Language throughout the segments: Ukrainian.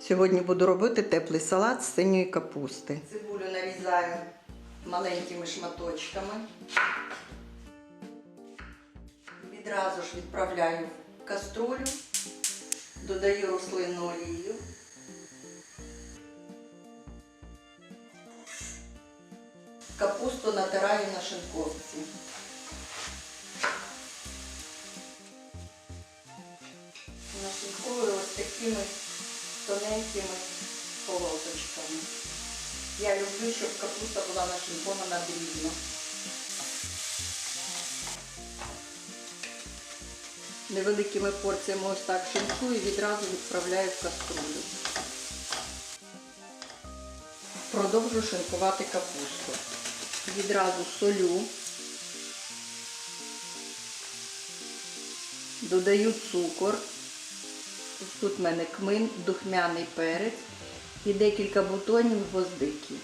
Сьогодні буду робити теплий салат з синьої капусти. Цибулю нарізаю маленькими шматочками. Відразу ж відправляю в каструлю, додаю рослинну олію. Капусту натираю на шинковці. Нашинковую ось такими тоненькими полосочками. Я люблю, щоб капуста була нашинкована дрібно. Невеликими порціями ось так шинкую і відразу відправляю в каструлю. Продовжу шинкувати капусту. Відразу солю. Додаю цукор. Тут в мене кмин, духмяний перець і декілька бутонів гвоздики.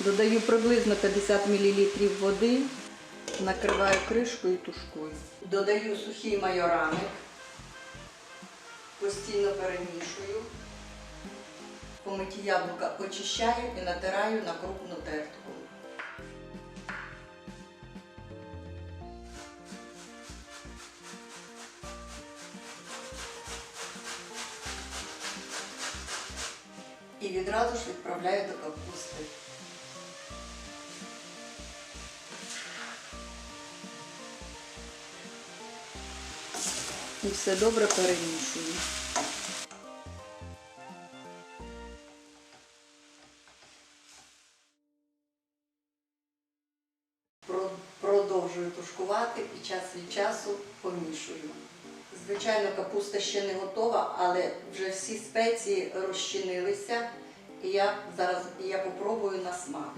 Додаю приблизно 50 мл води, накриваю кришкою і тушкую. Додаю сухий майораник, постійно перемішую. Помиті яблука очищаю і натираю на крупну тертку. Відразу ж відправляю до капусти. І все добре перемішую. Продовжую тушкувати і час від часу помішую. Звичайно, капуста ще не готова, але вже всі спеції розчинилися. І я зараз я попробую на смак.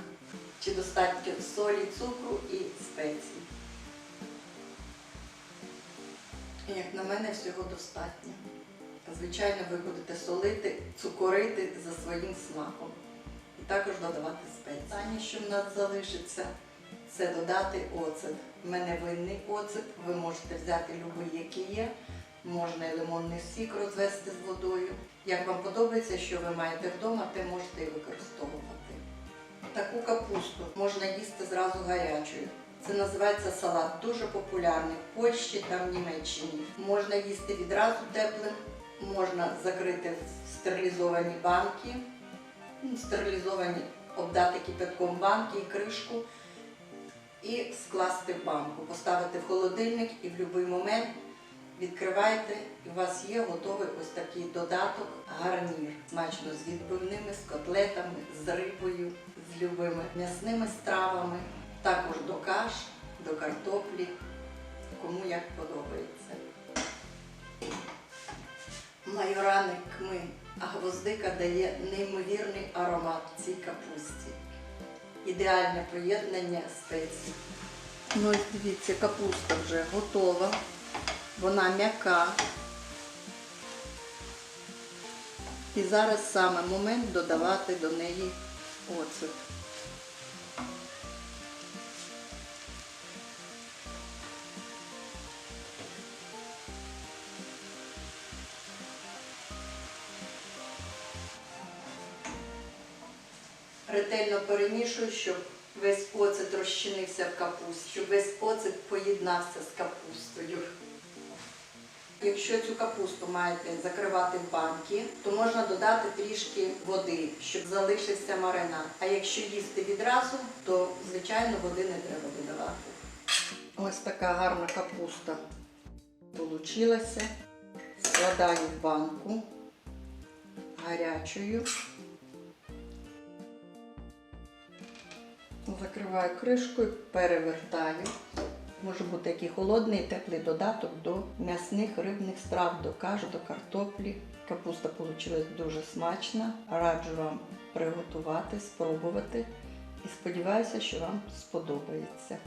Чи достатньо солі, цукру і спецій. І, Як на мене, всього достатньо. Звичайно, ви будете солити, цукорити за своїм смаком. І також додавати спеції. Останнє, що в нас залишиться, це додати оцет. У мене винний оцет, ви можете взяти будь-який, який є. Можна і лимонний сік розвести з водою. Як вам подобається, що ви маєте вдома, те можете і використовувати. Таку капусту можна їсти зразу гарячою. Це називається салат, дуже популярний в Польщі та в Німеччині. Можна їсти відразу теплим, можна закрити в стерилізовані банки, ну, стерилізовані, обдати кипятком банки і кришку і скласти в банку, поставити в холодильник і в будь-який момент відкриваєте, і у вас є готовий ось такий додаток, гарнір. Смачно з відбивними, з котлетами, з рибою, з любими м'ясними стравами, також до каш, до картоплі, кому як подобається. Майораник кмин, а гвоздика дає неймовірний аромат цій капусті. Ідеальне поєднання спецій. Ну ось дивіться, капуста вже готова. Вона м'яка. І зараз саме момент додавати до неї оцет. Ретельно перемішую, щоб весь оцет розчинився в капусті, щоб весь оцет поєднався з капустою. Якщо цю капусту маєте закривати в банки, то можна додати трішки води, щоб залишився маринад. А якщо їсти відразу, то звичайно води не треба додавати. Ось така гарна капуста получилася. Складаю в банку гарячою. Закриваю кришкою, перевертаю. Може бути який холодний теплий додаток до м'ясних рибних страв, до каш, до картоплі. Капуста вийшла дуже смачна. Раджу вам приготувати, спробувати і сподіваюся, що вам сподобається.